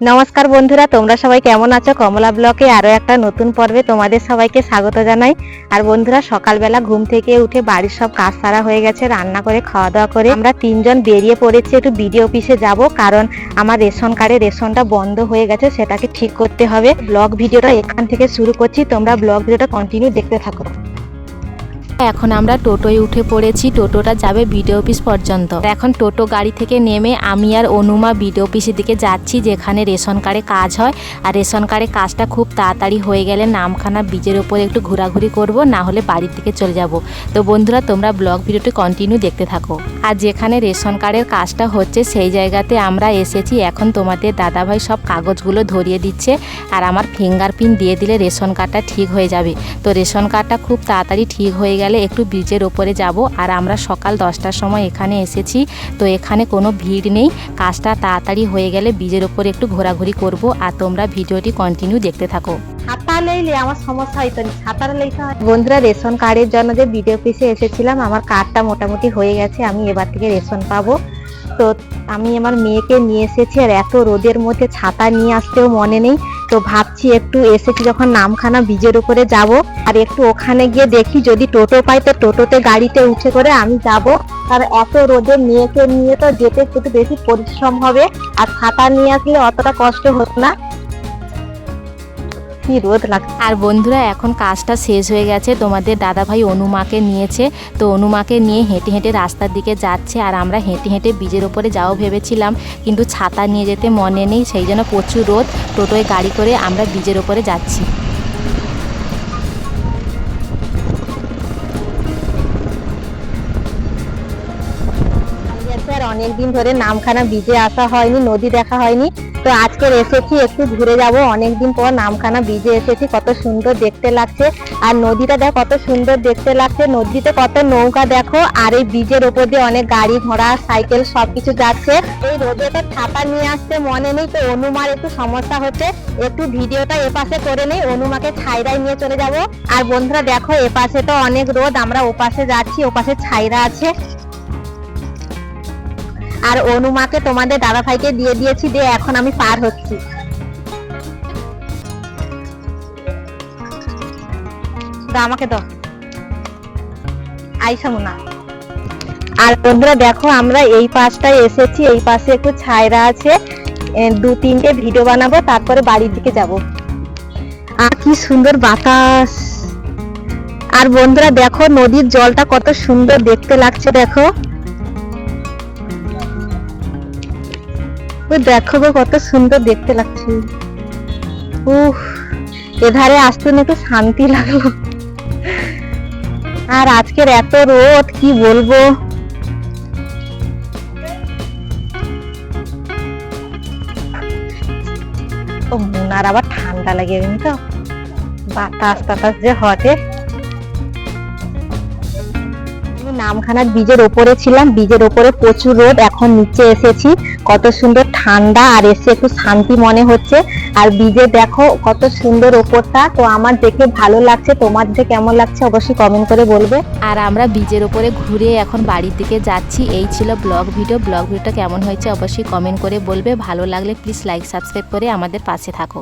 নমস্কার বন্ধুরা, তোমরা সবাই কেমন আছো? কমলা ব্লকে আরও একটা নতুন পর্বে তোমাদের সবাইকে স্বাগত জানাই। আর বন্ধুরা, সকালবেলা ঘুম থেকে উঠে বাড়ির সব কাজ সারা হয়ে গেছে, রান্না করে খাওয়া দাওয়া করে। আমরা তিনজন বেরিয়ে পড়েছি, একটু বিডিও অফিসে যাব, কারণ আমার রেশন কার্ডে রেশনটা বন্ধ হয়ে গেছে, সেটাকে ঠিক করতে হবে। ব্লগ ভিডিওটা এখান থেকে শুরু করছি, তোমরা ব্লগ ভিডিওটা কন্টিনিউ দেখতে থাকো। এখন আমরা টোটোয় উঠে পড়েছি, টোটোটা যাবে বিডিও অফিস পর্যন্ত। এখন টোটো গাড়ি থেকে নেমে আমি আর অনুমা বিডিও অফিসের দিকে যাচ্ছি, যেখানে রেশন কার্ডে কাজ হয়। আর রেশন কার্ডে কাজটা খুব তাড়াতাড়ি হয়ে গেলে নামখানা বীজের ওপরে একটু ঘোরাঘুরি করব, না হলে বাড়ির দিকে চলে যাব। তো বন্ধুরা, তোমরা ব্লগ ভিডিওটি কন্টিনিউ দেখতে থাকো। আর যেখানে রেশন কার্ডের কাজটা হচ্ছে, সেই জায়গাতে আমরা এসেছি। এখন তোমাদের দাদাভাই সব কাগজগুলো ধরিয়ে দিচ্ছে। আর আমার ফিঙ্গারপ্রিন্ট দিয়ে দিলে রেশন কার্ডটা ঠিক হয়ে যাবে। তো রেশন কার্ডটা খুব তাড়াতাড়ি ঠিক হয়ে গেলে একটু ব্রিজের ওপরে যাব। আর আমরা সকাল দশটার সময় এখানে এসেছি, তো এখানে কোনো ভিড় নেই। কাজটা তাড়াতাড়ি হয়ে গেলে ব্রিজের ওপরে একটু ঘোরাঘুরি করব। আর তোমরা ভিডিওটি কন্টিনিউ দেখতে থাকো। আমার সমস্যা ছাতার বন্ধুরা, রেশন কার্ডের জন্য যে বিডিও অফিসে এসেছিলাম, আমার কার্ডটা মোটামুটি হয়ে গেছে। আমি এবার থেকে রেশন পাবো। তো আমি আমার মেয়েকে নিয়ে এসেছি, আর এত রোদের মধ্যে ছাতা নিয়ে আসতেও মনে নেই। তো ভাবছি একটু এসে কি যখন নামখানা ব্রিজের উপরে যাব। আর একটু ওখানে গিয়ে দেখি যদি টোটো পাই তো টোটোতে গাড়িতে উঠে করে আমি যাব। আর এত রোদে মেয়েকে নিয়ে তো যেতে একটু বেশি পরিশ্রম হবে। আর খাতা নিয়ে আসলে অতটা কষ্ট হতো না। কি রোদ লাগ আর বন্ধুরা, এখন কাজটা শেষ হয়ে গেছে। তোমাদের দাদাভাই অনুমাকে নিয়েছে। তো অনুমাকে নিয়ে হেঁটে হেঁটে রাস্তার দিকে যাচ্ছে আর আমরা হেঁটে হেঁটে বীজের ওপরে যাও ভেবেছিলাম, কিন্তু ছাতা নিয়ে যেতে মনে নেই, সেই জন্য প্রচুর রোদ। টোটোয় গাড়ি করে আমরা বীজের ওপরে যাচ্ছি। স্যার অনেকদিন ধরে নামখানা বিজে আসা হয়নি, নদী দেখা হয়নি। তো আজকে এসেছি, একটু ঘুরে যাব। অনেকদিন পর নামখানা বিজে এসেছি, কত সুন্দর দেখতে লাগছে। আর নদীটা দেখো, কত সুন্দর দেখতে লাগছে। নদীতে কত নৌকা দেখো, আর এই ব্রিজের ওপর দিয়ে অনেক গাড়ি, ঘোড়া, সাইকেল, সবকিছু যাচ্ছে। এই রোদে তো ছাতা নিয়ে আসতে মনে নেই, তো অনুমার একটু সমস্যা হচ্ছে। একটু ভিডিওটা এপাশে করে নেই, অনুমাকে ছাইরাই নিয়ে চলে যাব। আর বন্ধুরা দেখো, এপাশে তো অনেক রোদ, আমরা ওপাশে যাচ্ছি, ওপাশে ছাইরা আছে। আর অনুমাকে তোমাদের দাদা ভাইকে দিয়ে দিয়েছি দিয়ে এখন আমি পার হচ্ছি। আমাকে দাও। আইসা মুনা। আর বন্ধুরা দেখো, আমরা এই পাশটায় এসেছি, এই পাশে একটু ছায়রা আছে। দু, তিনটে ভিডিও বানাবো, তারপরে বাড়ির দিকে যাব। আর কি সুন্দর বাতাস। আর বন্ধুরা দেখো, নদীর জলটা কত সুন্দর দেখতে লাগছে, দেখো। ওই দেখো গো কত সুন্দর দেখতে লাগছে। উফ, এধারে আসতে না একটু শান্তি লাগল। আর আজকের এত রোদ, কি বলব? ও মুনার আবার ঠান্ডা লাগে তো? বাতাস, টাতাস যে হটে নামখানার বীজের ওপরে ছিলাম বীজের ওপরে প্রচুর রোদ, এখন নিচে এসেছি। কত সুন্দর ঠান্ডা আর এসে একটু শান্তি মনে হচ্ছে। আর বীজে দেখো কত সুন্দর ওপরটা, তো আমার দেখে ভালো লাগছে। তোমার যে কেমন লাগছে অবশ্যই কমেন্ট করে বলবে। আর আমরা বীজের ওপরে ঘুরে এখন বাড়ির দিকে যাচ্ছি। এই ছিল ব্লগ ভিডিও। ব্লগ ভিডিওটা কেমন হয়েছে অবশ্যই কমেন্ট করে বলবে। ভালো লাগলে প্লিজ লাইক সাবস্ক্রাইব করে আমাদের পাশে থাকো।